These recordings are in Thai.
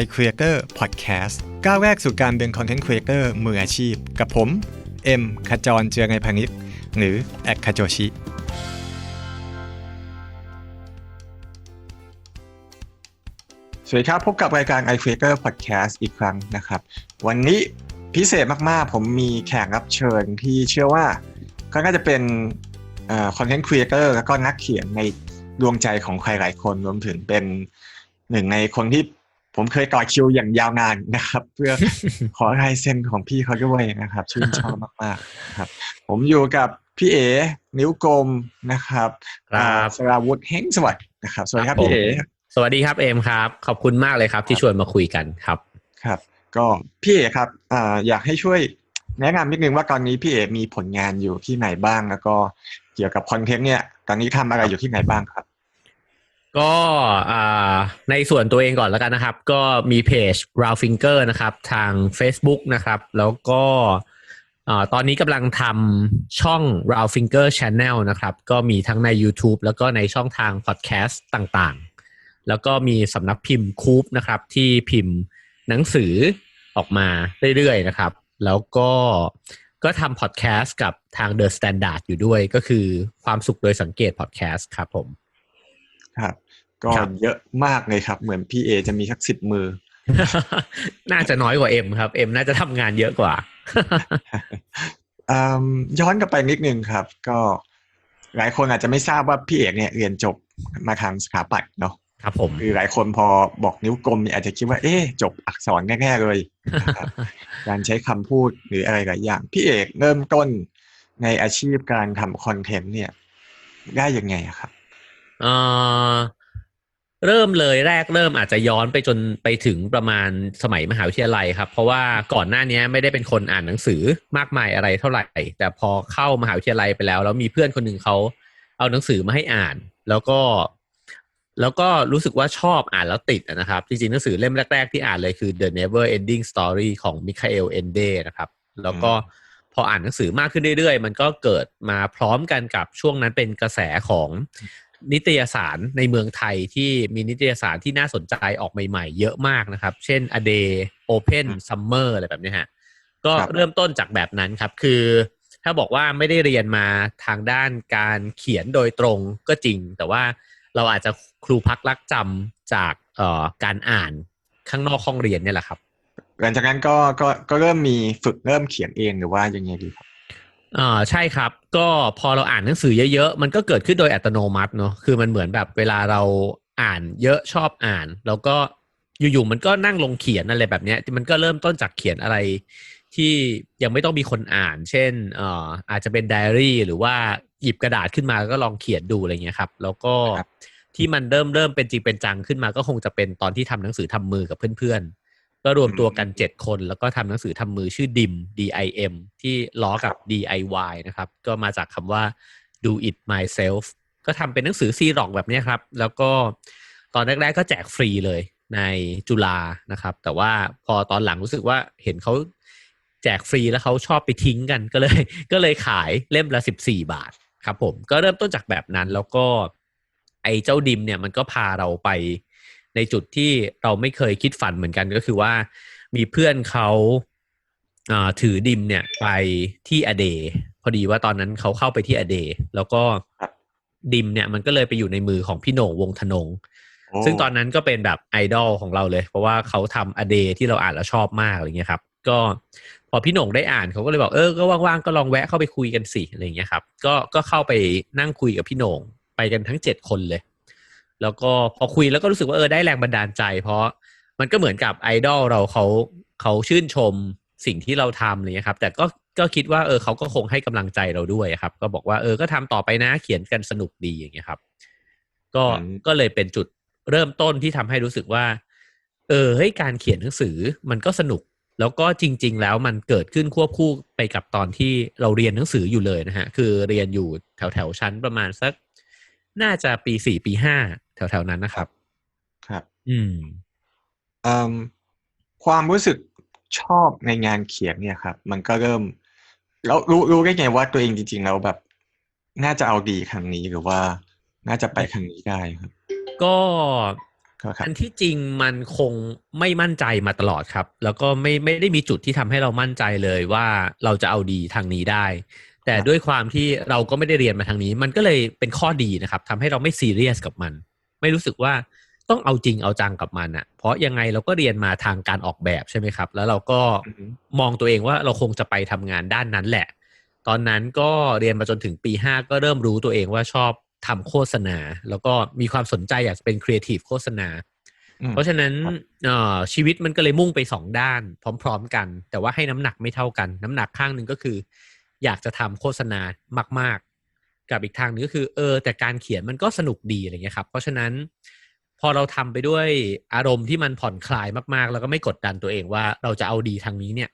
i Creator Podcast ก้าวแรกสู่การเป็น Content Creator มืออาชีพ กับผม เอ็มขจรเจือไงพานิชหรือแอคคาโจชิ สวัสดีครับพบกับรายการ i Creator Podcast อีกครั้งนะครับ วันนี้พิเศษมาก ๆ ผมมีแขกรับเชิญที่เชื่อว่าก็น่าจะเป็นคอนเทนต์ครีเอเตอร์แล้วก็นักเขียนในดวงใจของใครหลายคนรวมถึงเป็นหนึ่งในคนที่ ผมเคยต่อคิวอย่างยาวนานนะครับ เพื่อขอลายเซ็นของพี่เขาด้วยนะครับ ชื่นชอบมากๆนะครับ ผมอยู่กับพี่เอนิ้วกลมนะครับครับอ่าสราวุธเฮงสวัสดิ์นะครับ สวัสดีครับพี่เอสวัสดีครับเอมครับ ขอบคุณมากเลยครับ ที่ชวนมาคุยกันครับครับ ก็พี่เอครับอ่าอยากให้ช่วยแนะนำนิดนึงว่าตอนนี้พี่เอมีผลงานอยู่ที่ไหนบ้างแล้วก็เกี่ยวกับคอนเทนต์เนี่ย ตอนนี้ทำอะไรอยู่ที่ไหนบ้างครับ ก็ในส่วนตัวเองก่อนแล้วกันนะครับ ก็มีเพจ r o u Finger นะครับ ทาง Facebook นะครับ แล้วก็ตอนนี้กำลังทำช่อง r o u Finger Channel นะครับ ก็มีทั้งใน YouTube แล้วก็ในช่องทาง Podcast ต่างๆ แล้วก็มีสำนักพิมพ์คูปนะครับ ที่พิมพ์หนังสือออกมาเรื่อยๆนะครับ แล้วก็ก็ทำพอดแคสต์กับทาง The Standard อยู่ด้วยก็คือความสุขโดยสังเกตพอดแคสต์ครับผม ก็ครับเยอะมากเลยครับ เหมือนพี่เอจะมีสักสิบมือ น่าจะน้อยกว่าเอ็มครับเอ็มน่าจะทำงานเยอะกว่าอืมย้อนกลับไปนิดนึงครับ ก็หลายคนอาจจะไม่ทราบว่าพี่เอกเนี่ยเรียนจบมาทางสถาปัตย์เนาะครับผมคือหลายคนพอบอกนิ้วกลมเนี่ยอาจจะคิดว่า เอ๊ะจบอักษรแน่ๆเลยนะครับการใช้คำพูดหรืออะไรหลายอย่าง พี่เอกเริ่มต้นในอาชีพการทำคอนเทนต์เนี่ย ได้ยังไงอะครับเอ่อ เริ่มเลยแรกเริ่มอาจจะย้อนไปจนไปถึงประมาณสมัยมหาวิทยาลัยครับ เพราะว่าก่อนหน้านี้ไม่ได้เป็นคนอ่านหนังสือมากมายอะไรเท่าไหร่ แต่พอเข้ามหาวิทยาลัยไปแล้ว แล้วมีเพื่อนคนหนึ่งเขาเอาหนังสือมาให้อ่าน แล้วก็ แล้วก็รู้สึกว่าชอบอ่านแล้วติดอะนะครับ จริงๆหนังสือเล่มแรก ๆ ที่อ่านเลยคือ The Never Ending Story ของมิคาเอลเอนเดนะครับ แล้วก็พออ่านหนังสือมากขึ้นเรื่อยๆ มันก็เกิดมาพร้อมกันกับช่วงนั้นเป็นกระแสของ นิตยสารในเมืองไทยที่มีนิตยสารที่น่าสนใจออกใหม่ๆ เยอะมากนะครับ เช่น A Day Open อืม Summer อะไรแบบเนี้ยฮะก็ครับเริ่มต้นจากแบบนั้นครับ คือถ้าบอกว่าไม่ได้เรียนมาทางด้านการเขียนโดยตรงก็จริง แต่ว่าเราอาจจะครูพักรักจำจากเอ่อการอ่านข้างนอกห้องเรียนเนี่ยแหละครับ หลังจากนั้นก็ก็ก็เริ่มมีฝึกเริ่มเขียนเองหรือว่ายังไงดีครับ อ่าใช่ครับ ก็พอเราอ่านหนังสือเยอะๆ มันก็เกิดขึ้นโดยอัตโนมัติเนาะคือมันเหมือนแบบเวลาเราอ่านเยอะชอบอ่าน แล้วก็อยู่ๆมันก็นั่งลงเขียนอะไรแบบเนี้ย มันก็เริ่มต้นจากเขียนอะไรที่ยังไม่ต้องมีคนอ่าน เช่นเอ่ออาจจะเป็นไดอารี่ หรือว่าหยิบกระดาษขึ้นมาก็ลองเขียนดูอะไรเงี้ยครับ แล้วก็ครับที่มันเริ่มเริ่มเป็นจริงเป็นจังขึ้นมาก็คงจะเป็นตอนที่ทำหนังสือทำมือกับเพื่อนๆ ก็รวมตัวกันเจ็ดคน แล้วก็ทำหนังสือทำมือชื่อดิม D I M ที่ล้อกับ D I Y นะครับ ก็มาจากคำว่า do it myself ก็ทำเป็นหนังสือซีร็อกแบบเนี้ยครับ แล้วก็ตอนแรก ๆ ก็แจกฟรีเลยในจุฬานะครับ แต่ว่าพอตอนหลังรู้สึกว่าเห็นเขาแจกฟรีแล้วเขาชอบไปทิ้งกันก็เลย ก็เลยขายเล่มละสิบสี่บาทครับผมก็เริ่มต้นจากแบบนั้นแล้วก็ไอ้เจ้าดิมเนี่ยมันก็พาเราไป ในจุดที่เราไม่เคยคิดฝันเหมือนกันก็คือว่า มีเพื่อนเขาอ่าถือดิมเนี่ยไปที่อเด พอดีว่าตอนนั้นเขาเข้าไปที่อเด แล้วก็ครับดิมเนี่ยมันก็เลยไปอยู่ในมือของพี่โหน่งวงธนงโอ้ซึ่งตอนนั้นก็เป็นแบบไอดอลของเราเลย เพราะว่าเขาทำอเดที่เราอ่านแล้วชอบมากอะไรเงี้ยครับ ก็พอพี่โหน่งได้อ่านเขาก็เลยบอกเออก็ว่างๆก็ลองแวะเข้าไปคุยกันสิอะไรเงี้ยครับ ก็ก็เข้าไปนั่งคุยกับพี่โหน่งไปกันทั้งเจ็ดคนเลย แล้วก็พอคุยแล้วก็รู้สึกว่าเออได้แรงบันดาลใจ เพราะมันก็เหมือนกับไอดอลเราเขาเขาชื่นชมสิ่งที่เราทำอะไรเลยครับ แต่ก็ก็คิดว่าเออเขาก็คงให้กำลังใจเราด้วยครับ ก็บอกว่าเออก็ทำต่อไปนะเขียนกันสนุกดีอย่างเงี้ยครับ ก็อืมก็เลยเป็นจุดเริ่มต้นที่ทำให้รู้สึกว่า เออเฮ้ยการเขียนหนังสือมันก็สนุก แล้วก็จริง ๆ แล้วมันเกิดขึ้นควบคู่ไปกับตอนที่เราเรียนหนังสืออยู่เลยนะฮะคือเรียนอยู่แถวแถวๆชั้นประมาณสัก น่าจะปีสี่ปีห้า แถวแถวๆนั้นนะครับ ครับอืมอืมความรู้สึกชอบในงานเขียนเนี่ยครับ มันก็เริ่ม แล้วรู้รู้ได้ไงว่าตัวเองจริงๆแล้วแบบ น่าจะเอาดีครั้งนี้หรือว่า น่าจะไปครั้งนี้ได้ครับ ก็ก็ครับอันที่จริงมันคงไม่มั่นใจมาตลอดครับ แล้วก็ไม่ไม่ได้มีจุดที่ทำให้เรามั่นใจเลยว่าเราจะเอาดีทางนี้ได้ แต่ครับด้วยความที่เราก็ไม่ได้เรียนมาทางนี้ มันก็เลยเป็นข้อดีนะครับทำให้เราไม่ซีเรียสกับมัน ไม่รู้สึกว่าต้องเอาจริงเอาจังกับมันอะ่ะเพราะยังไงเราก็เรียนมาทางการออกแบบใช่ไหมครับ แล้วเราก็อือฮึมองตัวเองว่าเราคงจะไปทำงานด้านนั้นแหละ ตอนนั้นก็เรียนมาจนถึงปีห้าก็เริ่มรู้ตัวเองว่าชอบทำโฆษณา แล้วก็มีความสนใจอยากจะเป็นครีเอทีฟโฆษณาอืมเพราะฉะนั้นครับเอ่อชีวิตมันก็เลยมุ่งไปสองด้าน พร้อม ๆ กัน แต่ว่าให้น้ำหนักไม่เท่ากัน น้ำหนักข้างหนึ่งก็คือ อยากจะทำโฆษณามากๆ กับอีกทางหนึงก็คือเออ แต่การเขียนมันก็สนุกดีอะไรเงี้ยครับ เพราะฉะนั้นพอเราทำไปด้วยอารมณ์ที่มันผ่อนคลายมากๆ แล้วก็ไม่กดดันตัวเองว่าเราจะเอาดีทางนี้เนี่ย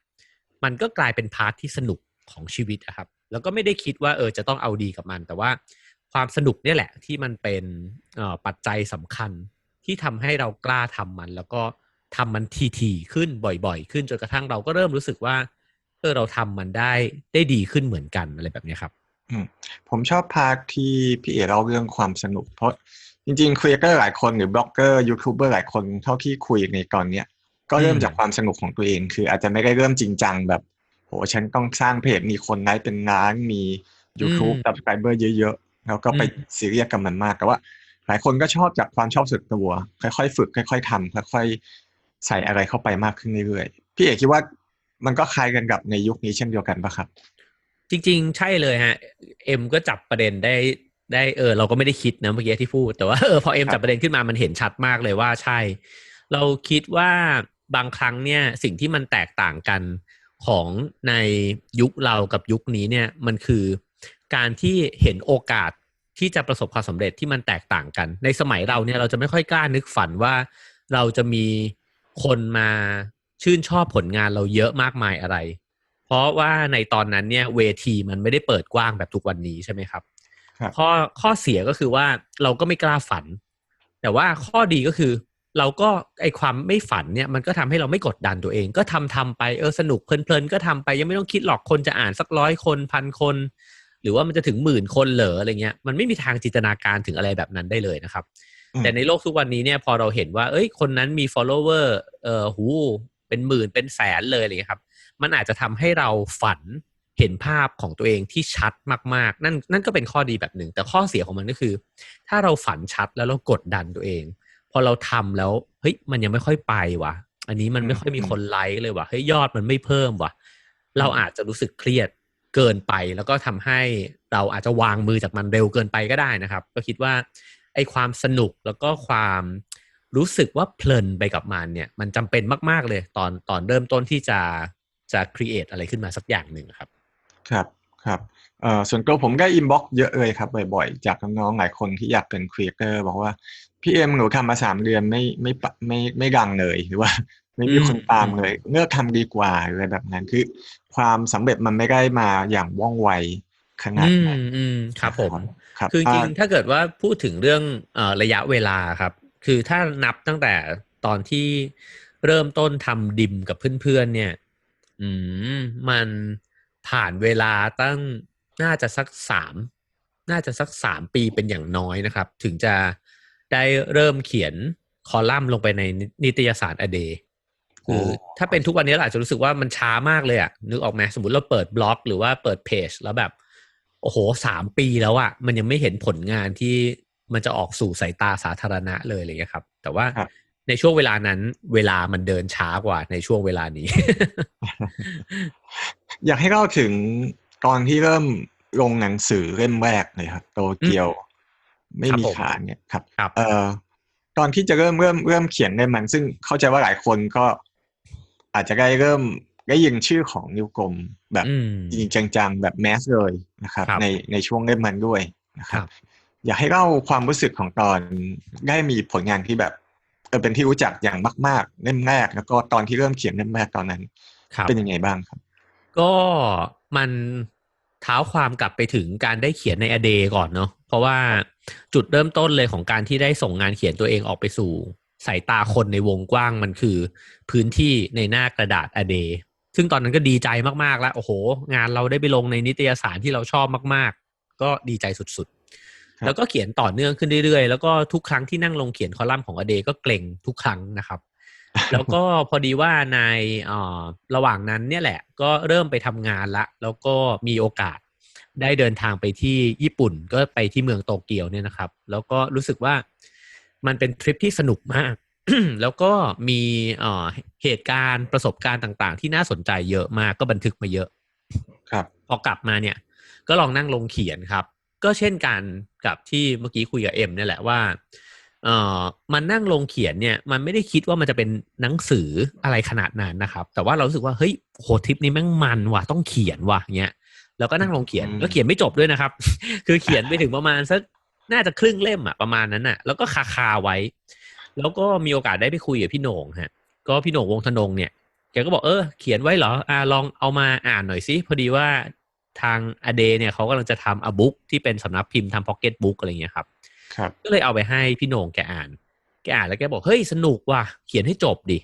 มันก็กลายเป็นพาร์ทที่สนุกของชีวิตอะครับ แล้วก็ไม่ได้คิดว่าเออจะต้องเอาดีกับมัน แต่ว่าความสนุกเนี่ยแหละที่มันเป็นออปัจจัยสำคัญที่ทำให้เรากล้าทำมัน แล้วก็ทำมันทีๆขึ้นบ่อยๆ ขึ้นจนกระทั่งเราก็เริ่มรู้สึกว่าเออเราทำมันได้ได้ดีขึ้นเหมือนกันอะไรแบบนี้ครับ ผมชอบพาร์ทที่พี่เอเล่าเรื่องความสนุก เพราะจริงๆครีเอเตอร์หลายคนหรือบล็อกเกอร์ยูทูบเบอร์หลายคนเท่าที่คุยในตอนเนี้ยก็เริ่มอืมจากความสนุกของตัวเอง คืออาจจะไม่ได้เริ่มจริงจังแบบ โหฉันต้องสร้างเพจมีคนไลค์เป็นล้านมี YouTube อืม subscriber เยอะๆ แล้วก็ไปอืมซีเรียสกับมันมากแต่ว่า หลายคนก็ชอบจากความชอบส่วนตัว ค่อยๆ ฝึก ค่อย ๆทำค่อยๆ ใส่อะไรเข้าไปมากขึ้นเรื่อยๆ พี่เอกคิดว่ามันก็คล้ายกันกับในยุคนี้เช่นเดียวกันปะครับ จริง ๆ ใช่เลยฮะ เอ็มก็จับประเด็นได้ได้เออ เราก็ไม่ได้คิดนะเมื่อกี้ที่พูด แต่ว่าเออพอเอ็มครับจับประเด็นขึ้นมามันเห็นชัดมากเลยว่าใช่ เราคิดว่าบางครั้งเนี่ยสิ่งที่มันแตกต่างกันของในยุคเรากับยุคนี้เนี่ยมันคือการที่เห็นโอกาสที่จะประสบความสำเร็จที่มันแตกต่างกัน ในสมัยเราเนี่ยเราจะไม่ค่อยกล้านึกฝันว่าเราจะมีคนมาชื่นชอบผลงานเราเยอะมากมายอะไร เพราะว่าในตอนนั้นเนี่ยเวทีมันไม่ได้เปิดกว้างแบบทุกวันนี้ใช่ไหมครับครับข้อข้อเสียก็คือว่าเราก็ไม่กล้าฝัน แต่ว่าข้อดีก็คือ เราก็ไอความไม่ฝันเนี่ยมันก็ทำให้เราไม่กดดันตัวเอง ก็ทำทำไปเออสนุกเพลินๆก็ทำไปยังไม่ต้องคิดหรอกคนจะอ่านสักร้อยคนพันคน หรือว่ามันจะถึงหมื่นคนเหรออะไรเงี้ยมันไม่มีทางจินตนาการถึงอะไรแบบนั้นได้เลยนะครับอืมแต่ในโลกทุกวันนี้เนี่ยพอเราเห็นว่า เอ้ยคนนั้นมี follower เอ่อหู เป็นหมื่นเป็นแสนเลยอะไรเลยครับ มันอาจจะทำให้เราฝันเห็นภาพของตัวเองที่ชัดมากๆ นั่นนั่นก็เป็นข้อดีแบบหนึ่ง แต่ข้อเสียของมันก็คือ ถ้าเราฝันชัดแล้วเรากดดันตัวเอง พอเราทำแล้วเฮ้ยมันยังไม่ค่อยไปว่ะอันนี้มันไม่ค่อยมีคนไลค์เลยว่ะเฮ้ยยอดมันไม่เพิ่มว่ะเราอาจจะรู้สึกเครียดเกินไป แล้วก็ทำให้เราอาจจะวางมือจากมันเร็วเกินไปก็ได้นะครับ ก็คิดว่าไอ้ความสนุกแล้วก็ความ รู้สึกว่าเพลินไปกับมันเนี่ย มันจำเป็นมาก ๆเลย ตอนตอนเริ่มต้นที่จะจะครีเอทอะไรขึ้นมาสักอย่างหนึ่งครับ ครับครับเอ่อส่วนตัวผมก็อินบ็อกเยอะเลยครับ บ่อยๆ จากน้องๆหลายคนที่อยากเป็นครีเอเตอร์บอกว่า พี่เอ็มหนูทำมาสามเดือนไม่ไม่ปะไม่ไม่ดังเลยหรือว่า ไม่มีอืมคนตามอืมเลยเลิกทำดีกว่าหรืออะไรแบบนั้นคือ ความสำเร็จมันไม่ได้มาอย่างว่องไวขนาดอืมนั้นอืมครับผมครับคือจริงอ่าๆถ้าเกิดว่าพูดถึงเรื่องเอ่อระยะเวลาครับ คือถ้านับตั้งแต่ตอนที่เริ่มต้นทำดิมกับเพื่อนๆเนี่ย อืมมันผ่านเวลาตั้งน่าจะสักสามน่าจะสักสามปีเป็นอย่างน้อยนะครับ ถึงจะได้เริ่มเขียนคอลัมน์ลงไปในนิตยสารอเดคือถ้าเป็นทุกวันนี้เราอาจจะรู้สึกว่ามันช้ามากเลยอะนึกออกไหมสมมติเราเปิดบล็อก หรือว่าเปิดเพจแล้วแบบ โอ้โหสามปีแล้วอะมันยังไม่เห็นผลงานที่ มันจะออกสู่สายตาสาธารณะเลยอะไรเงี้ยครับ แต่ว่าครับในช่วงเวลานั้น เวลามันเดินช้ากว่าในช่วงเวลานี้ อยากให้เล่าถึงตอนที่เริ่มลงหนังสือเล่มแรกเลยครับโตเกียว ไม่ครับมีผมขาเนี่ยครับครับเอ่อตอนที่จะเริ่มเริ่มเริ่มเขียนในมัน ซึ่งเข้าใจว่าหลายคนก็อาจจะได้เริ่มได้ยินชื่อของนิวกลมแบบอืมจริงๆจังๆแบบแมสเลยนะครับครับ ในในช่วงเล่มมันด้วยนะคครัรับบ อยากให้เล่าความรู้สึกของตอนได้มีผลงานที่แบบเออเป็นที่รู้จักอย่างมากๆเล่มแรกแล้วก็ตอนที่เริ่มเขียนเล่มแรกตอนนั้นครับเป็นยังไงบ้างครับ ก็มันเท้าความกลับไปถึงการได้เขียนในอเดก่อนเนาะเพราะว่าจุดเริ่มต้นเลยของการที่ได้ส่งงานเขียนตัวเองออกไปสู่สายตาคนในวงกว้างมันคือพื้นที่ในหน้ากระดาษอเดซึ่งตอนนั้นก็ดีใจมากๆแล้ว โอ้โห งานเราได้ไปลงในนิตยสารที่เราชอบมาก ๆ ก็ดีใจสุดครับ แล้วก็เขียนต่อเนื่องขึ้นเรื่อยๆ แล้วก็ทุกครั้งที่นั่งลงเขียนคอลัมน์ของอเดก็เกรงทุกครั้งนะครับ แล้วก็พอดีว่าในเอ่อระหว่างนั้นเนี่ยแหละ ก็เริ่มไปทำงานละ แล้วก็มีโอกาสได้เดินทางไปที่ญี่ปุ่นก็ไปที่เมืองโตเกียวเนี่ยนะครับ แล้วก็รู้สึกว่ามันเป็นทริปที่สนุกมาก แล้วก็มีเอ่อเหตุการณ์ประสบการณ์ต่างๆ ที่น่าสนใจเยอะมากก็บันทึกมาเยอะ ครับพอกลับมาเนี่ย ก็ลองนั่งลงเขียนครับ ก็เช่นกันกับที่เมื่อกี้คุยกับเอ็มเนี่ยแหละว่าเอ่อมันนั่งลงเขียนเนี่ยมันไม่ได้คิดว่ามันจะเป็นหนังสืออะไรขนาดนั้นนะครับ แต่ว่าเรารู้สึกว่าเฮ้ยโหทริปนี้แม่งมันว่ะต้องเขียนว่ะเงี้ยแล้วก็นั่งลงเขียนอืมแล้วเขียนไม่จบด้วยนะครับ คือเขียนไปถึงประมาณสักน่าจะครึ่งเล่มอะประมาณนั้นอะแล้วก็คาคาไว้ แล้วก็มีโอกาสได้ไปคุยกับพี่โหน่งฮะ ก็พี่โหน่งวงธนงเนี่ยแกก็บอกเออเขียนไว้เหรออ่าลองเอามาอ่านหน่อยสิพอดีว่า ทางอเดเนี่ยเขากำลังจะทำอบุ๊กที่เป็นสำนักพิมพ์ทำพ็อกเก็ตบุ๊กอะไรเงี้ยครับครับ ก็เลยเอาไปให้พี่โหน่งแกอ่าน แกอ่านแล้วแกบอกเฮ้ยสนุกว่ะเขียนให้จบดิ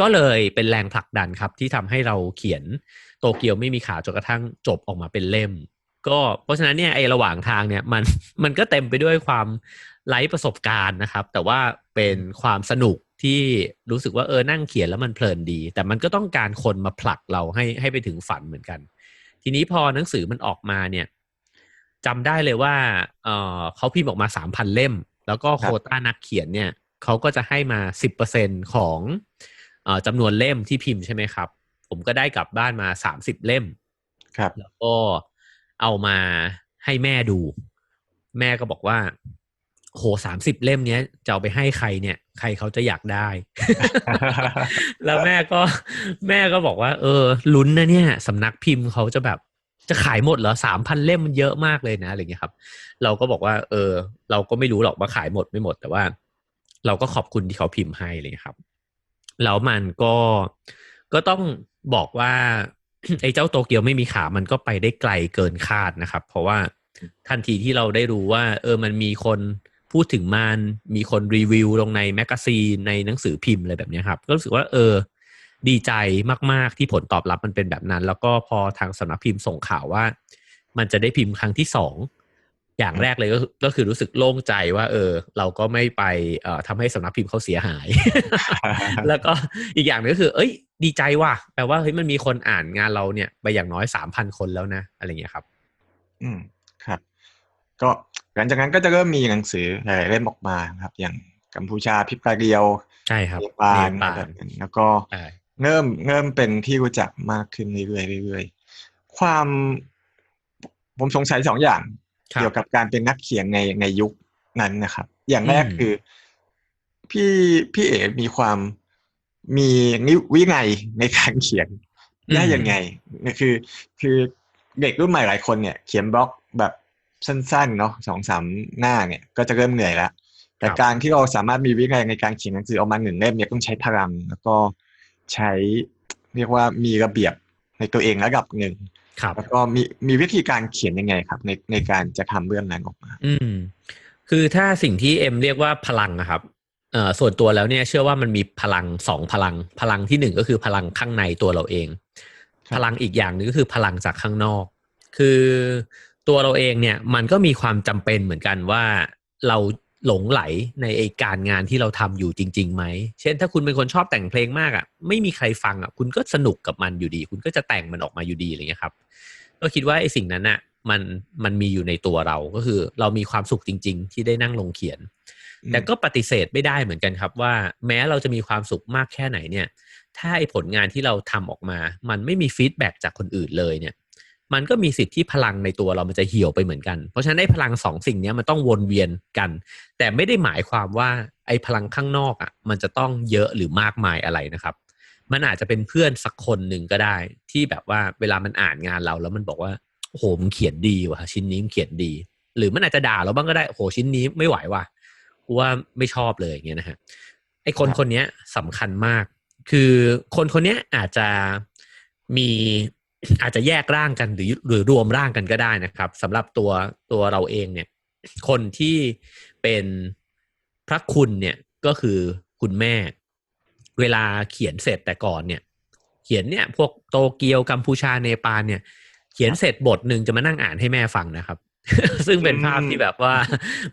ก็เลยเป็นแรงผลักดันครับ ที่ทำให้เราเขียนโตเกียวไม่มีขาจนกระทั่งจบออกมาเป็นเล่ม ก็เพราะฉะนั้นเนี่ยไอ้ระหว่างทางเนี่ยมันมันก็เต็มไปด้วยความไร้ประสบการณ์นะครับ แต่ว่าเป็นความสนุกที่รู้สึกว่าเออนั่งเขียนแล้วมันเพลินดี แต่มันก็ต้องการคนมาผลักเราให้ให้ไปถึงฝันเหมือนกัน ทีนี้พอหนังสือมันออกมาเนี่ยจำได้เลยว่าเออเขาพิมพ์ออกมาสามพันเล่ม แล้วก็ครับโควต้านักเขียนเนี่ยเขาก็จะให้มาสิบเปอร์เซ็นของเออจำนวนเล่มที่พิมพ์ใช่ไหมครับ ผมก็ได้กลับบ้านมาสามสิบเล่ม ครับ แล้วก็เอามาให้แม่ดู แม่ก็บอกว่า โหสามสิบเล่มเนี้ยจะเอาไปให้ใครเนี่ย ใครเขาจะอยากได้ แล้วแม่ก็แม่ก็บอกว่า เออ ลุ้นนะเนี่ยสำนักพิมพ์เขาจะแบบจะขายหมดเหรอสามพันเล่มมันเยอะมากเลยนะอะไรเงี้ยครับ เราก็บอกว่า เออ เราก็ไม่รู้หรอกว่าขายหมดไม่หมด แต่ว่า เราก็ขอบคุณที่เขาพิมพ์ให้เลยครับแล้วมันก็ก็ต้องบอกว่าไอ้เจ้าโตเกียวไม่มีขา มันก็ไปได้ไกลเกินคาดนะครับ เพราะว่าทันทีที่เราได้รู้ว่า เออมันมีคน พูดถึงมันมีคนรีวิวลงในแมกกาซีนในหนังสือพิมพ์อะไรแบบนี้ครับ ก็รู้สึกว่าเออ ดีใจมาก ๆ ที่ผลตอบรับมันเป็นแบบนั้น แล้วก็พอทางสำนักพิมพ์ส่งข่าวว่า มันจะได้พิมพ์ครั้งที่สองอย่างแรกเลยก็คือก็คือรู้สึกโล่งใจว่า เออ เราก็ไม่ไปเอ่อทำให้สำนักพิมพ์เขาเสียหาย แล้วก็อีกอย่างหนึงก็คือ เอ้ย ดีใจว่ะแปลว่าเฮ้ยมันมีคนอ่านงานเราเนี่ย ไปอย่างน้อยสามพันคนแล้วนะ อะไรเงี้ยครับ อืมครับ ก็ หลังจากนั้นก็จะเริ่มมีหนังสือหลายๆเล่มออกมาครับ อย่างกัมพูชาพิปราเดียวใช่ครับเนปาลเนปาลแบบนั้นแล้วก็ใช่เริ่มเริ่มเป็นที่รู้จักมากขึ้นเรื่อยๆเรื่อยๆความผมสงสัยสองอย่างครับเกี่ยวกับการเป็นนักเขียนในในยุคนั้นนะครับ อย่างแรกอืมคือพี่พี่เอ๋มีความมีนิวินัยในการเขียนได้ยังไงนี่คือคือเด็กรุ่นใหม่หลายคนเนี่ย เขียนบล็อกแบบ สั้นๆเนาะสองสามหน้าเนี่ยก็จะเริ่มเหนื่อยแล้วแต่ครับการที่เราสามารถมีวินัยในการเขียนหนังสือออกมาหนึ่งเล่มเนี่ยต้องใช้พลัง แล้วก็ใช้เรียกว่ามีระเบียบในตัวเองระดับหนึ่งครับแล้วก็มีมีวิธีการเขียนยังไงครับ ในในการจะทำเรื่องนั้นออกมา อืม คือถ้าสิ่งที่เอ็มเรียกว่าพลังอะครับเอ่อส่วนตัวแล้วเนี่ยเชื่อว่ามันมีพลังสองพลัง พลังที่หนึ่งก็คือพลังข้างในตัวเราเองครับพลังอีกอย่างหนึงก็คือพลังจากข้างนอก คือ ตัวเราเองเนี่ยมันก็มีความจำเป็นเหมือนกันว่าเราหลงไหลในไอการงานที่เราทำอยู่จริงๆไหม เช่นถ้าคุณเป็นคนชอบแต่งเพลงมากอะ่ะ ไม่มีใครฟังอะ่ะ คุณก็สนุกกับมันอยู่ดี คุณก็จะแต่งมันออกมาอยู่ดีอะไรเงี้ยครับ ก็คิดว่าไอ้สิ่งนั้นน่ะมันมันมีอยู่ในตัวเราก็คือ เรามีความสุขจริง ๆ ที่ได้นั่งลงเขียน แต่ก็ปฏิเสธไม่ได้เหมือนกันครับ ว่าแม้เราจะมีความสุขมากแค่ไหนเนี่ย ถ้าไอ้ผลงานที่เราทำออกมา มันไม่มีฟีดแบ็กจากคนอื่นเลยเนี่ย มันก็มีสิทธิ์ที่พลังในตัวเรามันจะเหี่ยวไปเหมือนกัน เพราะฉะนั้นไอ้พลังสองสิ่งเนี้ยมันต้องวนเวียนกัน แต่ไม่ได้หมายความว่าไอ้พลังข้างนอกอะ มันจะต้องเยอะหรือมากมายอะไรนะครับ มันอาจจะเป็นเพื่อนสักคนหนึ่งก็ได้ ที่แบบว่าเวลามันอ่านงานเราแล้วมันบอกว่าโอ้โหมันเขียนดีว่ะชิ้นนี้มันเขียนดี หรือมันอาจจะด่าเราบ้างก็ได้โอ้โหชิ้นนี้ไม่ไหวว่ะกูว่าไม่ชอบเลยอย่างเงี้ยนะฮะไอ้คนครับคนเนี้ยสำคัญมาก คือคนคนเนี้ยอาจจะมี อาจจะแยกร่างกันหรือหรือรวมร่างกันก็ได้นะครับสำหรับตัวตัวเราเองเนี่ย คนที่เป็นพระคุณเนี่ยก็คือคุณแม่ เวลาเขียนเสร็จแต่ก่อนเนี่ย เขียนเนี่ยพวกโตเกียวกัมพูชาเนปาลเนี่ย เขียนเสร็จบทหนึ่งจะมานั่งอ่านให้แม่ฟังนะครับ ซึ่งเป็นภาพที่แบบว่า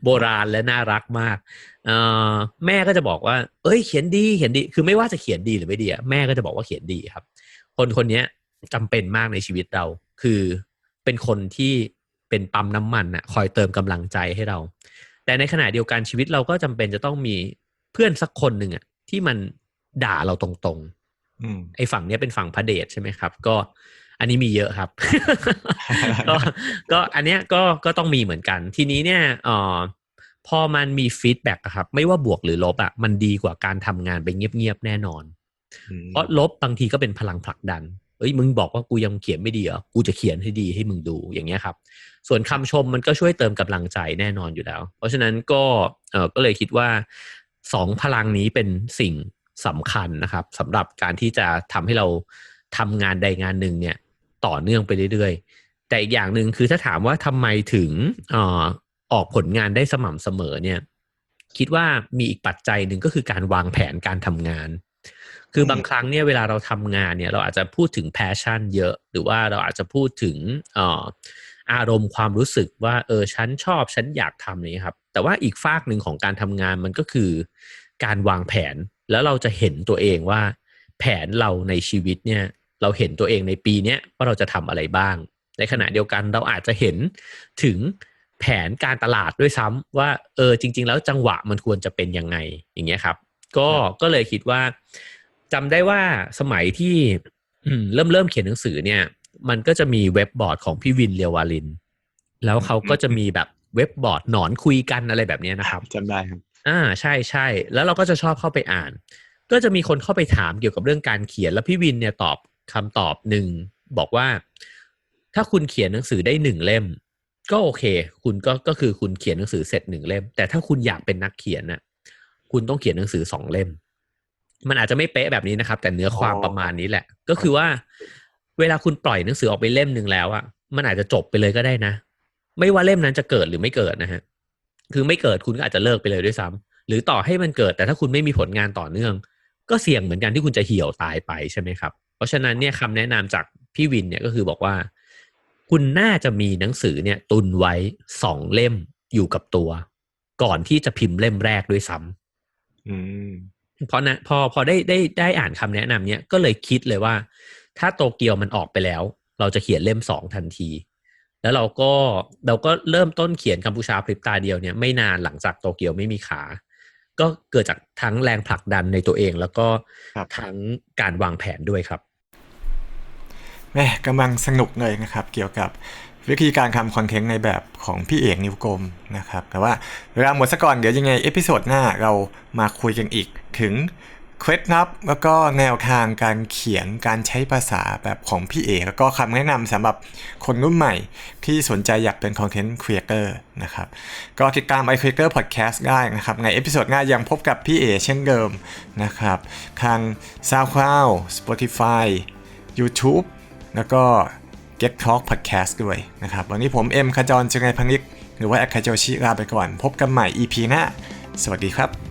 โบราณและน่ารักมากเอ่อแม่ก็จะบอกว่า เอ้ย เขียนดีเขียนดี คือไม่ว่าจะเขียนดีหรือไม่ดีอะแม่ก็จะบอกว่าเขียนดีครับ คนคนเนี้ย จำเป็นมากในชีวิตเรา คือเป็นคนที่เป็นปั๊มน้ำมันน่ะคอยเติมกำลังใจให้เรา แต่ในขณะเดียวกันชีวิตเราก็จำเป็นจะต้องมีเพื่อนสักคนหนึ่งอะที่มันด่าเราตรงๆอืมไอ้ฝั่งเนี้ยเป็นฝั่งพระเดชใช่ไหมครับ ก็อันนี้มีเยอะครับ ก็ก็อันเนี้ยก็ก็ต้องมีเหมือนกัน ทีนี้เนี่ยเอ่อพอมันมีฟีดแบ็กครับ ไม่ว่าบวกหรือลบอะมันดีกว่าการทำงานไปเงียบๆแน่นอน เพราะลบบางทีก็เป็นพลังผลักดัน เอ้ยมึงบอกว่ากูยังเขียนไม่ดีเหรอกูจะเขียนให้ดีให้มึงดูอย่างเงี้ยครับ ส่วนคำชมมันก็ช่วยเติมกำลังใจแน่นอนอยู่แล้ว เพราะฉะนั้นก็เออก็เลยคิดว่าสองพลังนี้เป็นสิ่งสำคัญนะครับสำหรับการที่จะทำให้เราทำงานใดงานหนึ่งเนี่ยต่อเนื่องไปเรื่อยๆ แต่อีกอย่างหนึ่งคือถ้าถามว่าทำไมถึงเออออกผลงานได้สม่ำเสมอเนี่ยคิดว่ามีอีกปัจจัยหนึ่งก็คือการวางแผนการทำงาน คือบางครั้งเนี่ยเวลาเราทำงานเนี่ยเราอาจจะพูดถึงแพชชั่นเยอะ หรือว่าเราอาจจะพูดถึงเอ่ออารมณ์ความรู้สึกว่าเออฉันชอบฉันอยากทำอะไรนี้ครับ แต่ว่าอีกฝากหนึ่งของการทำงานมันก็คือการวางแผนแล้วเราจะเห็นตัวเองว่า แผนเราในชีวิตเนี่ยเราเห็นตัวเองในปีเนี้ยว่าเราจะทำอะไรบ้าง ในขณะเดียวกันเราอาจจะเห็นถึงแผนการตลาดด้วยซ้ำว่าเออจริง ๆ แล้วจังหวะมันควรจะเป็นยังไงอย่างเงี้ยครับ ก็ก็เลยคิดว่า จำได้ว่าสมัยที่อืมเริ่มเริ่มเขียนหนังสือเนี่ย มันก็จะมีเว็บบอร์ดของพี่วินเรียววาลิน แล้วเขาก็จะมีแบบเว็บบอร์ดหนอนคุยกันอะไรแบบเนี้ยนะครับจำได้ครับ อ่าใช่ใช่แล้วเราก็จะชอบเข้าไปอ่าน ก็จะมีคนเข้าไปถามเกี่ยวกับเรื่องการเขียนแล้วพี่วินเนี่ยตอบคำตอบหนึ่งบอกว่า ถ้าคุณเขียนหนังสือได้หนึ่งเล่ม ก็โอเค คุณก็ก็คือคุณเขียนหนังสือเสร็จหนึ่งเล่ม แต่ถ้าคุณอยากเป็นนักเขียนน่ะ คุณต้องเขียนหนังสือสองเล่ม มันอาจจะไม่เป๊ะแบบนี้นะครับ แต่เนื้อความอ๋อประมาณนี้แหละ ก็คือว่า เวลาคุณปล่อยหนังสือออกไปเล่มหนึ่งแล้วอะมันอาจจะจบไปเลยก็ได้นะ ไม่ว่าเล่มนั้นจะเกิดหรือไม่เกิดนะฮะคือไม่เกิดคุณก็อาจจะเลิกไปเลยด้วยซ้ำหรือต่อให้มันเกิด แต่ถ้าคุณไม่มีผลงานต่อเนื่อง ก็เสี่ยงเหมือนกันที่คุณจะเหี่ยวตายไปใช่ไหมครับ เพราะฉะนั้นเนี่ยคำแนะนำจากพี่วินเนี่ยก็คือบอกว่า คุณน่าจะมีหนังสือเนี่ย ตุนไว้สองเล่มอยู่กับตัว ก่อนที่จะพิมพ์เล่มแรกด้วยซ้ำอืม เพราะนะพอพอได้ได้ได้อ่านคำแนะนำเนี้ยก็เลยคิดเลยว่า ถ้าโตเกียวมันออกไปแล้ว เราจะเขียนเล่มสองทันที แล้วเราก็เราก็เริ่มต้นเขียนกัมพูชาพริบตาเดียวเนี่ยไม่นานหลังจากโตเกียวไม่มีขา ก็เกิดจากทั้งแรงผลักดันในตัวเอง แล้วก็ครับทั้งการวางแผนด้วยครับแม่กำลังสนุกเลยนะครับ เกี่ยวกับ วิธีการทำคอนเทนต์ในแบบของพี่เอกนิวกรมนะครับ แต่ว่าเวลาหมดซะก่อนเดี๋ยวยังไงเอพิโซดหน้าเรามาคุยกันอีกถึงเคล็ดลับแล้วก็แนวทางการเขียนการใช้ภาษาแบบของพี่เอกแล้วก็คำแนะนำสำหรับคนรุ่นใหม่ที่สนใจอยากเป็นคอนเทนต์ครีเอเตอร์นะครับ ก็ติดตาม i Creator Podcast ได้นะครับ ในเอพิโซดหน้ายังพบกับพี่เอเช่นเดิมนะครับ ทาง SoundCloud Spotify YouTube แล้วก็ Get Talk Podcast ด้วยนะครับ วันนี้ผมเอ็มขจรจงไงพังนิกหรือว่าแอคคาโจชิลาไปก่อน พบกันใหม่ EP หน้า สวัสดีครับ